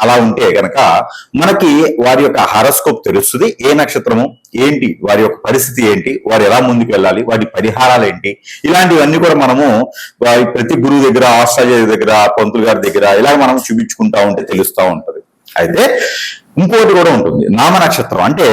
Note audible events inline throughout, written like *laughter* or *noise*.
అలా ఉంటే గనక మనకి వారి యొక్క హారోస్కోప్ తెలుస్తుంది. ఏ నక్షత్రము? ఏంటి? వారి యొక్క పరిస్థితి ఏంటి? వారు ఎలా ముందుకు వెళ్ళాలి? వాటి పరిహారాలు ఏంటి? ఇలాంటివన్నీ కూడా మనము వారి ప్రతి గురువు దగ్గర ఆస్ట్రాలజీ దగ్గర పంతులు గారి దగ్గర ఇలా మనం చూపించుకుంటా ఉంటే తెలుస్తూ ఉంటది. అయితే ఇంకోటి కూడా ఉంటుంది. నామ నక్షత్రం అంటే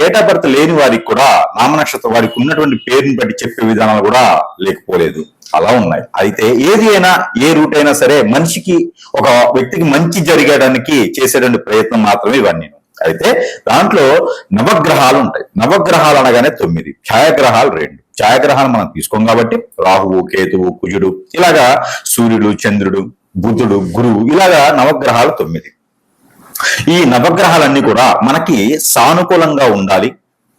డేట్ ఆఫ్ బర్త్ లేని వారికి కూడా నామ నక్షత్రం వారికి ఉన్నటువంటి పేరుని బట్టి చెప్పే విధానాలు కూడా లేకపోలేదు. అలా ఉన్నాయి. అయితే ఏది అయినా ఏ రూట్ అయినా సరే మనిషికి ఒక వ్యక్తికి మంచి జరిగడానికి చేసేటువంటి ప్రయత్నం మాత్రమే ఇవన్నీ. అయితే దాంట్లో నవగ్రహాలు ఉంటాయి. నవగ్రహాలు అనగానే తొమ్మిది. ఛాయాగ్రహాలు రెండు. ఛాయాగ్రహాలు మనం తీసుకోం కాబట్టి రాహువు కేతువు కుజుడు ఇలాగా సూర్యుడు చంద్రుడు బుధుడు గురువు ఇలాగా నవగ్రహాలు తొమ్మిది. ఈ నవగ్రహాలన్నీ కూడా మనకి సానుకూలంగా ఉండాలి.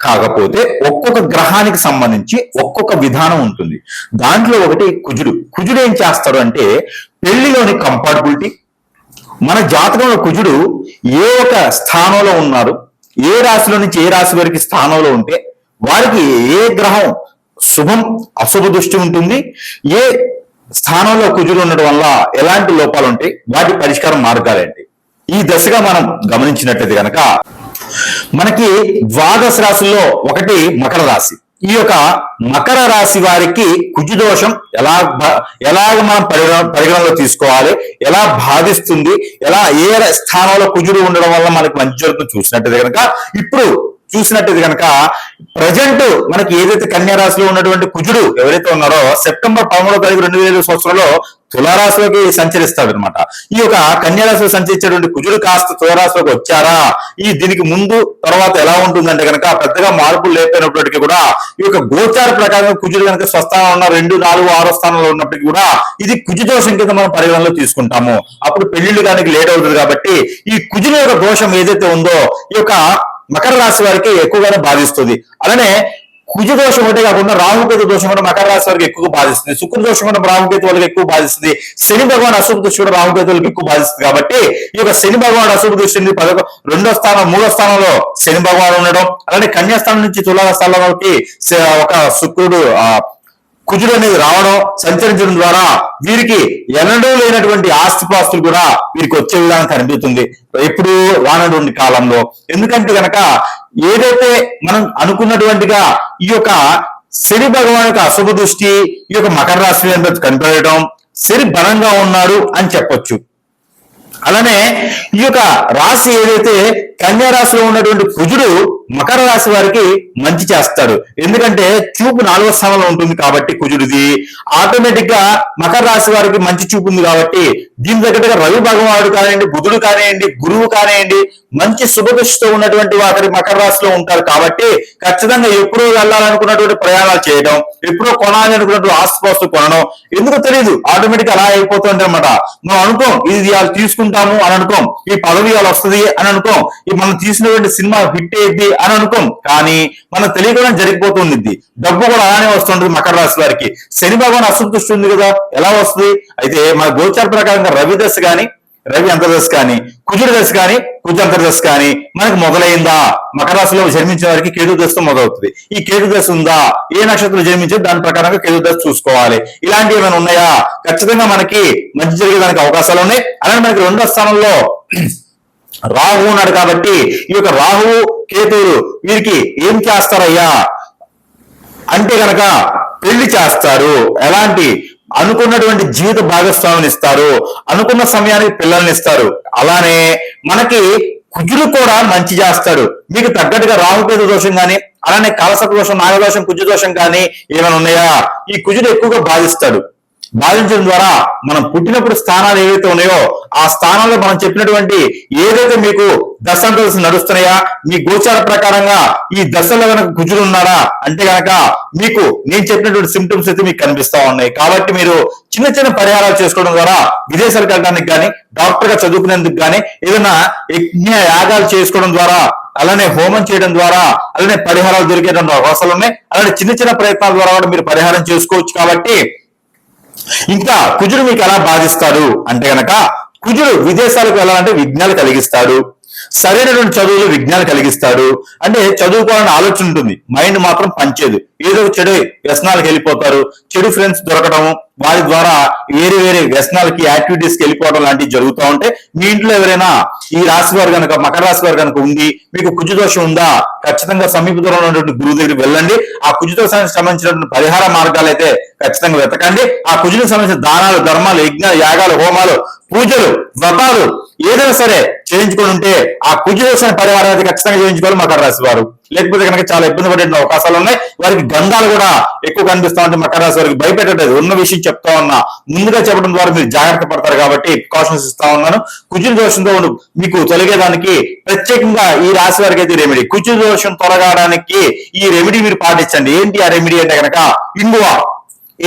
కాకపోతే ఒక్కొక్క గ్రహానికి సంబంధించి ఒక్కొక్క విధానం ఉంటుంది. దాంట్లో ఒకటి కుజుడు. కుజుడు ఏం చేస్తాడు అంటే పెళ్ళిలోని కంపాటబిలిటీ మన జాతకంలో కుజుడు ఏ ఒక స్థానంలో ఉన్నారు ఏ రాశిలో నుంచి ఏ రాశి వారికి స్థానంలో ఉంటే వారికి ఏ గ్రహం శుభం అశుభ దృష్టి ఉంటుంది. ఏ స్థానంలో కుజుడు ఉండడం వల్ల ఎలాంటి లోపాలు ఉంటాయి? వాటి పరిష్కారం మార్గాలేంటి ఈ దశగా మనం గమనించినట్లయితే కనుక మనకి ద్వాదశ రాశుల్లో ఒకటి మకర రాశి. ఈ యొక్క మకర రాశి వారికి కుజు దోషం ఎలా ఎలాగ మనం పరిగణ పరిగణలో తీసుకోవాలి ఎలా బాధిస్తుంది ఎలా ఏ స్థానంలో కుజుడు ఉండడం వల్ల మనకి మంచి జరుగుతుంది చూసినట్టయితే కనుక ఇప్పుడు చూసినట్టయితే కనుక ప్రజెంట్ మనకి ఏదైతే కన్యా రాశిలో ఉన్నటువంటి కుజుడు ఎవరైతే ఉన్నారో సెప్టెంబర్ పదమూడో తారీఖు రెండు వేల సంవత్సరంలో తులారాశిలోకి సంచరిస్తాడు అనమాట ఈ యొక్క కన్యారాశిలో సంచరించేటువంటి కుజుడు కాస్త తులారాశిలోకి వచ్చారా? ఈ దీనికి ముందు తర్వాత ఎలా ఉంటుందంటే కనుక పెద్దగా మార్పులు లేకపోయినప్పటికీ కూడా ఈ యొక్క గోచార ప్రకారం కుజుడు కనుక స్వస్థానం ఉన్న రెండు నాలుగు ఆరో స్థానంలో ఉన్నప్పటికీ కూడా ఇది కుజు దోషం కింద మనం పరిగణలో తీసుకుంటాము. అప్పుడు పెళ్ళిళ్ళు దానికి లేట్ అవుతుంది కాబట్టి ఈ కుజుని యొక్క దోషం ఏదైతే ఉందో ఈ యొక్క మకర రాశి వారికి ఎక్కువగానే బాధిస్తుంది. అలానే కుజ దోషం ఒకటే కాకుండా రాహుకేతు దోషం కూడా మకర రాశి వారికి ఎక్కువ బాధిస్తుంది. శుక్ర దోషం కూడా రాహుకేతు వాళ్ళకి ఎక్కువ బాధిస్తుంది. శని భగవాన్ అశుభ దృష్టి కూడా రాహుకేతు వాళ్ళకి ఎక్కువ బాధిస్తుంది కాబట్టి ఈ యొక్క శని భగవాన్ అశుభ దృష్టిని పదకొ రెండో స్థానం మూడో స్థానంలో శని భగవాన్ ఉండడం. అలానే కన్యాస్థానం నుంచి తులా స్థానంలోకి ఒక శుక్రుడు ఆ కుజుడు అనేది రావడం సంచరించడం ద్వారా వీరికి ఎన్నడూ లేనటువంటి ఆస్తిపాస్తులు కూడా వీరికి వచ్చే విధానం కనిపిస్తుంది. ఎప్పుడు రానటువంటి కాలంలో. ఎందుకంటే గనక ఏదైతే మనం అనుకున్నటువంటిగా ఈ యొక్క శని భగవాన్ యొక్క అశుభ దృష్టి ఈ యొక్క మకర రాశి మీద కనిపెట్టడం శని బలంగా ఉన్నాడు అని చెప్పొచ్చు. అలానే ఈ యొక్క రాశి ఏదైతే కన్యా రాశిలో ఉన్నటువంటి కుజుడు మకర రాశి వారికి మంచి చేస్తాడు. ఎందుకంటే చూపు నాలుగో స్థానంలో ఉంటుంది కాబట్టి కుజుడిది. ఆటోమేటిక్గా మకర రాశి వారికి మంచి చూపు ఉంది కాబట్టి దీని దగ్గరగా రవి భగవానుడు కానివ్వండి బుధుడు కానివ్వండి గురువు కానివ్వండి మంచి శుభదృష్టితో ఉన్నటువంటి వారి మకర రాశిలో ఉంటారు కాబట్టి ఖచ్చితంగా ఎప్పుడో వెళ్ళాలనుకున్నటువంటి ప్రయాణాలు చేయడం ఎప్పుడో కొనాలి అనుకున్నటువంటి ఆస్తిపాస్తు కొనడం ఎందుకు తెలియదు ఆటోమేటిక్ అలా అయిపోతుంది అనమాట మనం అనుకోం ఇది తీసుకుంటాము అని అనుకోం ఈ పదవి ఇవాళ వస్తుంది అని అనుకోం ఈ మనం తీసినటువంటి సినిమా హిట్ అయ్యింది అని అనుకోం. కానీ మనం తెలియకుండా జరిగిపోతుంది డబ్బు కూడా అలానే వస్తుంటుంది మకర రాశి వారికి. శని భగవాన్ అసంతృష్టి ఉంది కదా? ఎలా వస్తుంది? అయితే మన గోచార ప్రకారంగా రవి దశ రవి అంతర్దశ కానీ కుజుడి దశ కానీ కుజ అంతర్దశ కానీ మనకు మొదలైందా? మకర రాశిలో జన్మించిన వారికి కేతు దశతో మొదలవుతుంది. ఈ కేతు దశ ఉందా? ఏ నక్షత్రం జన్మించే? దాని ప్రకారంగా కేతు దశ చూసుకోవాలి. ఇలాంటివి ఏమైనా ఉన్నాయా? ఖచ్చితంగా మనకి మంచి జరిగేదానికి అవకాశాలు ఉన్నాయి. అలాగే మనకి రెండో స్థానంలో *clears throat* రాహు ఉన్నాడు కాబట్టి ఈ యొక్క రాహువు కేతువులు వీరికి ఏం చేస్తారయ్యా? అంటే గనక పెళ్ళి చేస్తారు. ఎలాంటి? అనుకున్నటువంటి జీవిత భాగస్వామిని ఇస్తారు. అనుకున్న సమయానికి పిల్లల్ని ఇస్తారు. అలానే మనకి కుజుడు కూడా మంచి చేస్తాడు. మీకు తగ్గట్టుగా రాహుకేతు దోషం కానీ అలానే కాలసర్ప దోషం నాగదోషం కుజు దోషం కానీ ఏమైనా ఉన్నాయా? ఈ కుజుడు ఎక్కువగా బాధిస్తాడు. భావించడం ద్వారా మనం పుట్టినప్పుడు స్థానాలు ఏవైతే ఉన్నాయో ఆ స్థానాల్లో మనం చెప్పినటువంటి ఏదైతే మీకు దశాంతరదశ నడుస్తున్నాయా మీ గోచార ప్రకారంగా ఈ దశలో కనుక గుజులు ఉన్నారా అంటే కనుక మీకు నేను చెప్పినటువంటి సిమ్టమ్స్ అయితే మీకు కనిపిస్తా ఉన్నాయి. కాబట్టి మీరు చిన్న చిన్న పరిహారాలు చేసుకోవడం ద్వారా విదేశాలకు వెళ్ళడానికి కానీ డాక్టర్గా చదువుకునేందుకు కానీ ఏదైనా యజ్ఞ యాగాలు చేసుకోవడం ద్వారా అలానే హోమం చేయడం ద్వారా అలానే పరిహారాలు దొరికేటువంటి అవకాశాలు ఉన్నాయి. అలానే చిన్న చిన్న ప్రయత్నాల ద్వారా కూడా మీరు పరిహారం చేసుకోవచ్చు. కాబట్టి ఇంకా కుజుడు మీకు ఎలా బాధిస్తాడు అంటే గనక కుజుడు విదేశాలకు వెళ్ళాలంటే విఘ్నాలు కలిగిస్తాడు. సరైనటువంటి చదువులు విఘ్నాలు కలిగిస్తాడు. అంటే చదువుకోవాలని ఆలోచన ఉంటుంది. మైండ్ మాత్రం పంచేది ఏదో చెడు వ్యసనాలకు వెళ్ళిపోతారు. చెడు ఫ్రెండ్స్ దొరకడం వారి ద్వారా వేరే వేరే వ్యసనాలకి యాక్టివిటీస్కి వెళ్ళిపోవడం లాంటివి జరుగుతూ ఉంటే మీ ఇంట్లో ఎవరైనా ఈ రాశి వారు కనుక మకర రాశి వారు కనుక ఉంది మీకు కుజు దోషం ఉందా? ఖచ్చితంగా సమీప దూరంలో ఉన్నటువంటి గురువు దగ్గరికి వెళ్ళండి. ఆ కుజు దోషానికి సంబంధించినటువంటి పరిహార మార్గాలు అయితే ఖచ్చితంగా వెతకండి. ఆ కుజులకు సంబంధించిన దానాలు ధర్మాలు యజ్ఞాలు యాగాలు హోమాలు పూజలు వ్రతాలు ఏదైనా సరే చేయించుకొని ఉంటే ఆ కుజు దోషాన్ని పరిహారం అయితే ఖచ్చితంగా చేయించుకోవాలి మకర రాశి వారు. లేకపోతే కనుక చాలా ఇబ్బంది పడే అవకాశాలు ఉన్నాయి. వారికి గంధాలు కూడా ఎక్కువ కనిపిస్తా ఉంటే మకర రాశి వారికి భయపెట్టలేదు ఉన్న విషయం చెప్తా ఉన్నా ముందుగా చెప్పడం ద్వారా మీరు జాగ్రత్త పడతారు కాబట్టి కాషన్స్ ఇస్తా ఉన్నాను. కుజుల దోషంతో మీకు తొలగేదానికి ప్రత్యేకంగా ఈ రాశి వారికి అయితే రెమెడీ కుజుల దోషం తొలగడానికి ఈ రెమెడీ మీరు పాటించండి. ఏంటి ఆ రెమెడీ అంటే కనుక ఇంగువ.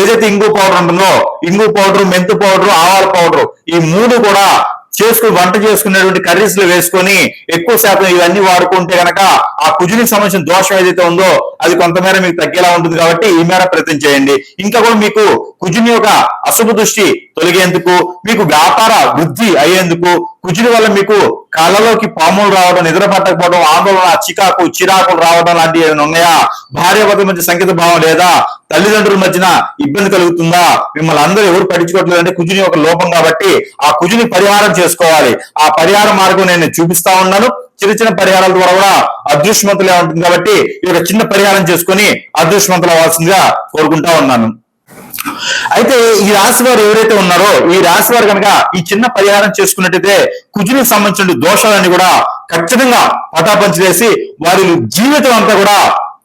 ఏదైతే ఇంగు పౌడర్ ఉంటుందో ఇంగు పౌడర్ మెంతు పౌడర్ ఆవాల పౌడర్ ఈ మూడు కూడా చేసుకుని వంట చేసుకునేటువంటి కర్రీస్లో వేసుకొని ఎక్కువ శాతం ఇవన్నీ వాడుకుంటే గనక ఆ కుజునికి సంబంధించిన దోషం ఏదైతే ఉందో అది కొంతమేర మీకు తగ్గేలా ఉంటుంది కాబట్టి ఈ మేర ప్రయత్నం చేయండి. ఇంకా కూడా మీకు కుజుని యొక్క అశుభ దృష్టి తొలగేందుకు మీకు వ్యాపార వృద్ధి అయ్యేందుకు కుజుని వల్ల మీకు కళ్ళలోకి పాములు రావడం నిద్ర పట్టకపోవడం ఆందోళన చికాకు చిరాకులు రావడం లాంటివి ఏమైనా ఉన్నాయా? భార్యాభర్త మధ్య సంకేత భావం లేదా? తల్లిదండ్రుల మధ్యన ఇబ్బంది కలుగుతుందా? మిమ్మల్ని అందరూ ఎవరు పట్టించుకోవట్లేదు అంటే కుజుని ఒక లోపం కాబట్టి ఆ కుజుని పరిహారం చేసుకోవాలి. ఆ పరిహార మార్గం నేను చూపిస్తా ఉన్నాను. చిన్న చిన్న పరిహారాల ద్వారా కూడా అదృష్టవంతులే ఉంటుంది కాబట్టి ఈ యొక్క చిన్న పరిహారం చేసుకొని అదృష్టవంతులు అవ్వాల్సిందిగా కోరుకుంటా ఉన్నాను. అయితే ఈ రాశి వారు ఎవరైతే ఉన్నారో ఈ రాశి వారు కనుక ఈ చిన్న పరిహారం చేసుకున్నట్టయితే కుజునికి సంబంధించిన దోషాలన్నీ కూడా ఖచ్చితంగా పటాపంచి వేసి వారి జీవితం అంతా కూడా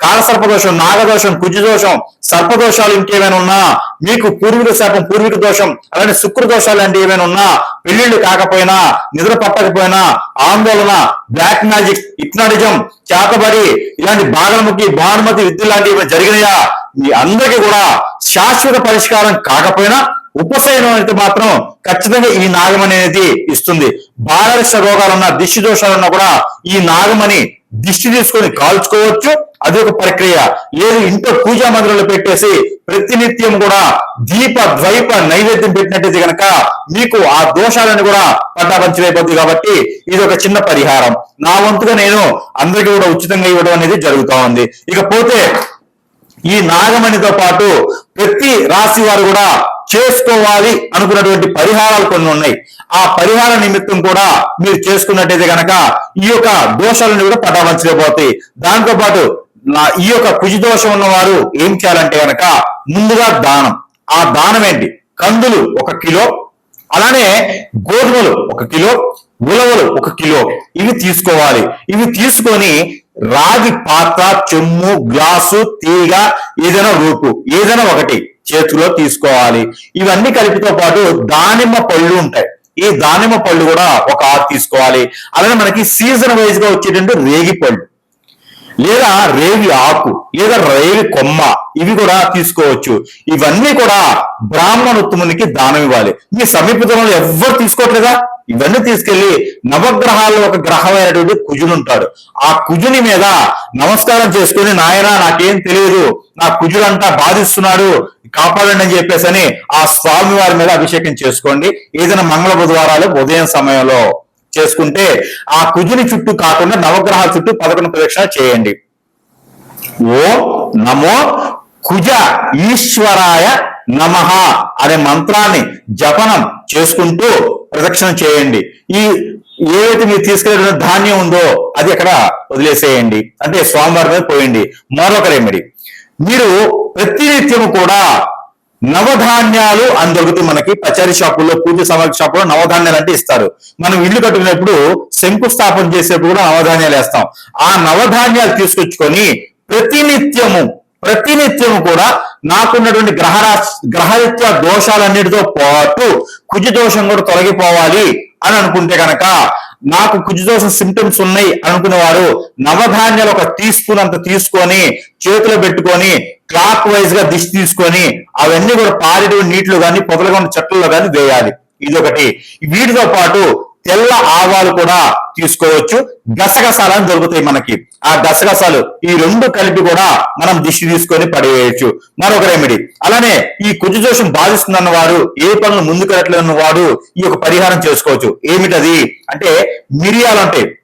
కాలసర్పదోషం నాగదోషం కుజదోషం సర్పదోషాలు ఇంకేమైనా ఉన్నా మీకు పూర్వీకుల శాపం పూర్వీక దోషం అలాంటి శుక్ర దోషాలు అంటే ఏమైనా ఉన్నా పెళ్ళిళ్ళు కాకపోయినా నిద్ర పట్టకపోయినా ఆందోళన బ్లాక్ మ్యాజిక్ ఇప్నాటిజం చేతబడి ఇలాంటి బాగలముఖి భానుమతి విద్యుత్ లాంటివి ఏమైనా జరిగినాయా? మీ అందరికీ కూడా శాశ్వత పరిష్కారం కాకపోయినా ఉపశయనం అయితే మాత్రం ఖచ్చితంగా ఈ నాగమణి అనేది ఇస్తుంది. బాలరక్ష రోగాలున్నా దిష్టి దోషాలున్నా కూడా ఈ నాగమణి దిష్టి తీసుకొని కాల్చుకోవచ్చు. అది ఒక ప్రక్రియ. లేదు ఇంట్లో పూజా మందిరంలో పెట్టేసి ప్రతినిత్యం కూడా దీప ద్వైప నైవేద్యం పెట్టినట్టయితే గనక మీకు ఆ దోషాలను కూడా పట్టాపంచమైపోతుంది కాబట్టి ఇది ఒక చిన్న పరిహారం. నా వంతుగా నేను అందరికీ కూడా ఉచితంగా ఇవ్వడం అనేది జరుగుతా ఉంది. ఇకపోతే ఈ నాగమణితో పాటు ప్రతి రాశి వారు కూడా చేసుకోవాలి అనుకున్నటువంటి పరిహారాలు కొన్ని ఉన్నాయి. ఆ పరిహార నిమిత్తం కూడా మీరు చేసుకున్నట్టయితే కనుక ఈ యొక్క దోషాలను కూడా పటాపంచలేకపోతాయి దాంతో పాటు నా ఈ యొక్క కుజిదోషం దోషం ఏం చేయాలంటే కనుక ముందుగా దానం. ఆ దానం ఏంటి? కందులు ఒక కిలో అలానే గోధుమలు ఒక కిలో ఉలవలు ఒక కిలో. ఇవి తీసుకోవాలి. ఇవి తీసుకొని రాగి పాత్ర చెమ్ము గ్లాసు తీగ ఏదైనా రూపు ఏదైనా ఒకటి చేతిలో తీసుకోవాలి. ఇవన్నీ కలిపితో పాటు దానిమ్మ పళ్ళు ఉంటాయి. ఈ దానిమ్మ పళ్ళు కూడా ఒక ఆరు తీసుకోవాలి. అలానే మనకి సీజన్ వైజ్గా వచ్చేటువంటి రేగి పళ్ళు. లేదా రేవి ఆకు లేదా రేవి కొమ్మ ఇవి కూడా తీసుకోవచ్చు. ఇవన్నీ కూడా బ్రాహ్మణోత్తమునికి దానం ఇవ్వాలి. మీ సమీపంలో ఎవ్వరు తీసుకోవట్లేదా? ఇవన్నీ తీసుకెళ్ళి నవగ్రహాల్లో ఒక గ్రహమైనటువంటి కుజుడు ఉంటాడు. ఆ కుజుని మీద నమస్కారం చేసుకుని నాయన నాకేం తెలియదు. నా కుజుడంతా బాధిస్తున్నాడు. కాపాడండి అని చెప్పేసి అని ఆ స్వామి వారి మీద అభిషేకం చేసుకోండి. ఏదైనా మంగళ బుధవారాలు ఉదయం సమయంలో. చేసుకుంటే ఆ కుజుని చుట్టూ కాకుండా నవగ్రహాల చుట్టూ పదకొండు ప్రదక్షిణ చేయండి. ఓ నమో కుజ ఈశ్వరాయ నమః అనే మంత్రాన్ని జపనం చేసుకుంటూ ప్రదక్షిణ చేయండి. ఈ ఏదైతే మీరు తీసుకెళ్ళిన ధాన్యం ఉందో అది అక్కడ వదిలేసేయండి. అంటే స్వామివారి మీద పోయండి. మరొక రెమెడీ మీరు ప్రతినిత్యము కూడా నవధాన్యాలు అని దొరుకుతాయి మనకి పచారీ షాపుల్లో పూజ సామాగ్రి షాపులో నవధాన్యాలు అంటే ఇస్తారు. మనం ఇల్లు కట్టుకునేప్పుడు శంకుస్థాపన చేసేప్పుడు కూడా నవధాన్యాలు వేస్తాం. ఆ నవధాన్యాలు తీసుకొచ్చుకొని ప్రతినిత్యము ప్రతినిత్యము కూడా నాకున్నటువంటి గ్రహరా గ్రహరీత్యా దోషాలన్నిటితో పాటు కుజ దోషం కూడా తొలగిపోవాలి అని అనుకుంటే కనుక నాకు కుజదోష సిమ్టమ్స్ ఉన్నాయి అనుకునేవారు నవధాన్యాలు ఒక టీ స్పూన్ అంత తీసుకొని చేతిలో పెట్టుకొని క్లాక్ వైజ్గా దిష్టి తీసుకొని అవన్నీ కూడా పారిడు నీటిలో కానీ పొదలుగా ఉన్న చెట్లలో కానీ వేయాలి. ఇది ఒకటి. వీటితో పాటు తెల్ల ఆవాలు కూడా తీసుకోవచ్చు. గసగసాలని దొరుకుతాయి మనకి. ఆ గసగసాలు ఈ రెండు కలిపి కూడా మనం దిష్టి తీసుకొని పడేయచ్చు. మరొక రెమెడీ అలానే ఈ కుజు దోషం బాధిస్తుందన్న వారు ఏ పనులు ముందుకెళ్ళట్లేదన్న వాడు ఈ యొక్క పరిహారం చేసుకోవచ్చు. ఏమిటది? అంటే మిరియాలు అంటే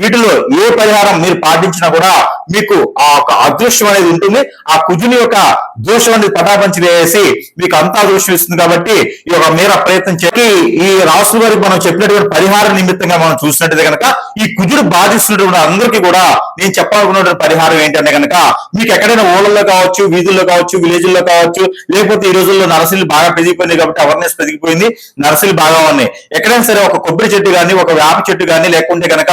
వీటిలో ఏ పరిహారం మీరు పాటించినా కూడా మీకు ఆ ఒక అదృష్టం అనేది ఉంటుంది. ఆ కుజుని యొక్క దోషం అనేది పటాపంచి వేసి మీకు అంతా దోషం ఇస్తుంది కాబట్టి ఈ యొక్క మేర ప్రయత్నం చేసి ఈ రాసు వారికి మనం చెప్పినటువంటి పరిహార నిమిత్తంగా మనం చూసినట్టయితే కనుక ఈ కుజుడు బాధిస్తున్నటువంటి అందరికీ కూడా నేను చెప్పాలనుకున్నటువంటి పరిహారం ఏంటంటే కనుక మీకు ఎక్కడైనా ఊళ్ళల్లో కావచ్చు వీధుల్లో కావచ్చు విలేజ్ల్లో కావచ్చు లేకపోతే ఈ రోజుల్లో నర్సరీలు బాగా పెరిగిపోయింది కాబట్టి అవేర్నెస్ పెరిగిపోయింది. నర్సరీలు బాగా ఉన్నాయి. ఎక్కడైనా సరే ఒక కొబ్బరి చెట్టు కానీ ఒక వేప చెట్టు కానీ లేకుంటే కనుక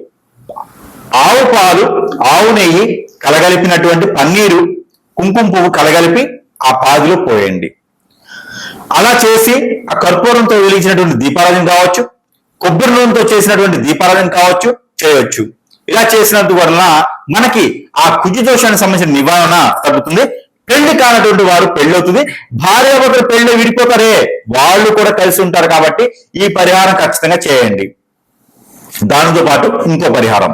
ఆవు పాలు ఆవు నెయ్యి కలగలిపినటువంటి పన్నీరు కుంకుమ పువ్వు కలగలిపి ఆ పాదిలో పోయండి. అలా చేసి ఆ కర్పూరంతో వెలిగించినటువంటి దీపారాధన కావచ్చు కొబ్బరి నూనెతో చేసినటువంటి దీపారాధన కావచ్చు చేయవచ్చు ఇలా చేసినందు వలన మనకి ఆ కుజు దోషానికి సంబంధించిన నివారణ తగ్గుతుంది. పెళ్ళి కానటువంటి వారు పెళ్ళి అవుతుంది. భార్య ఒకరు పెళ్ళి విడిపోతారే వాళ్ళు కూడా కలిసి ఉంటారు కాబట్టి ఈ పరిహారం ఖచ్చితంగా చేయండి. దానితో పాటు ఇంకో పరిహారం.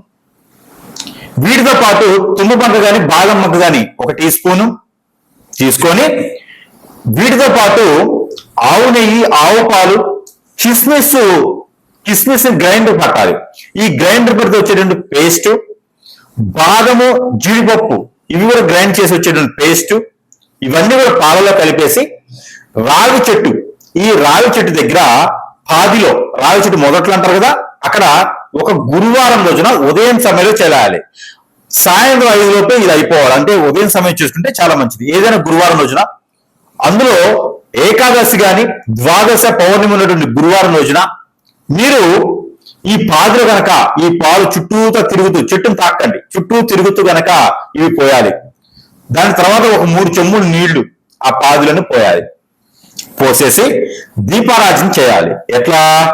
వీటితో పాటు తుమ్ము పంట కానీ బాదం మొక్క కానీ ఒక టీ స్పూను తీసుకొని వీటితో పాటు ఆవు నెయ్యి ఆవు పాలు కిస్మిస్ కిస్మిస్ గ్రైండర్ పట్టాలి. ఈ గ్రైండర్ పడితే వచ్చేటువంటి పేస్ట్ బాదము జీడిపప్పు ఇవి కూడా గ్రైండ్ చేసి వచ్చేటువంటి పేస్ట్ ఇవన్నీ కూడా పాలలో కలిపేసి రావి చెట్టు ఈ రావి చెట్టు దగ్గర పాదిలో రావి చెట్టు మొదట్లో అంటారు కదా అక్కడ ఒక గురువారం రోజున ఉదయం సమయంలో చేయాలి సాయంత్రం ఐదు లోపే ఇది అయిపోవాలి. అంటే ఉదయం సమయం చూసుకుంటే చాలా మంచిది. ఏదైనా గురువారం రోజున. అందులో ఏకాదశి గాని ద్వాదశ పౌర్ణమి ఉన్నటువంటి గురువారం రోజున మీరు ఈ పాదులు గనక ఈ పాలు చుట్టూతో తిరుగుతూ చెట్టును తాకండి. చుట్టూ తిరుగుతూ గనక ఇవి పోయాలి. దాని తర్వాత ఒక మూడు చెమ్ములు నీళ్ళు ఆ పాదులను పోయాలి. పోసేసి దీపారాజన చేయాలి. ఎట్లా?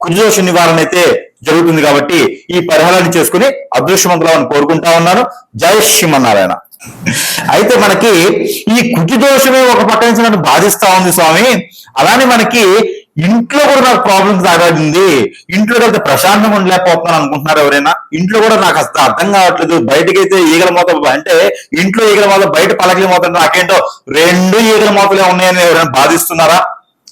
కుజదోష నివారణ అయితే జరుగుతుంది కాబట్టి ఈ పరిహారాన్ని చేసుకుని అదృష్టవంతులని కోరుకుంటా ఉన్నాను. జై శ్రీమన్నారాయణ. అయితే మనకి ఈ కుజు దోషమే ఒక పక్క నుంచి నన్ను బాధిస్తా ఉంది స్వామి. అలానే మనకి ఇంట్లో కూడా నాకు ప్రాబ్లమ్స్ తాగాడింది ఇంట్లో అయితే ప్రశాంతంగా ఉండలేకపోతున్నాను అనుకుంటున్నారు ఎవరైనా. ఇంట్లో కూడా నాకు అసలు అర్థం కావట్లేదు. బయటకైతే ఈగల మూత అంటే ఇంట్లో ఈగల మూత బయట పలకల మూత నాకేంటో రెండు ఈగల మూతలే ఉన్నాయని ఎవరైనా బాధిస్తున్నారా?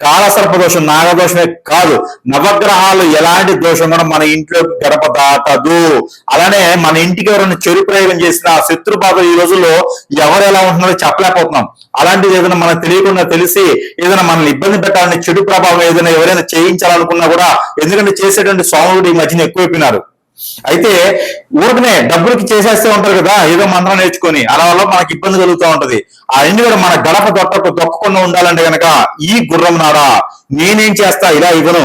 కాలసర్ప దోషం నాగదోషమే కాదు నవగ్రహాలు ఎలాంటి దోషం కూడా మన ఇంట్లో గడప దాటదు అలానే మన ఇంటికి ఎవరైనా చెడు ప్రయోగం చేసిన శత్రు బాధ ఈ రోజుల్లో ఎవరు ఎలా ఉంటున్నారో చెప్పలేకపోతున్నాం. అలాంటిది ఏదైనా మనకు తెలియకుండా తెలిసి ఏదైనా మనల్ని ఇబ్బంది పెట్టాలని చెడు ప్రభావం ఏదైనా ఎవరైనా చేయించాలనుకున్నా కూడా ఎందుకంటే చేసేటువంటి స్వాములు ఈ మధ్యన ఎక్కువైపోయినారు. అయితే ఊరికనే డబ్బులకి చేసేస్తే ఉంటారు కదా ఏదో మంత్రం నేర్చుకొని అలా వల్ల మనకి ఇబ్బంది కలుగుతూ ఉంటది. ఆ ఇంటి కూడా మన గడప దొక్కకు దొక్కకుండా ఉండాలంటే గనక ఈ గుర్రం నాడా నేనేం చేస్తా ఇలా ఇవ్వను.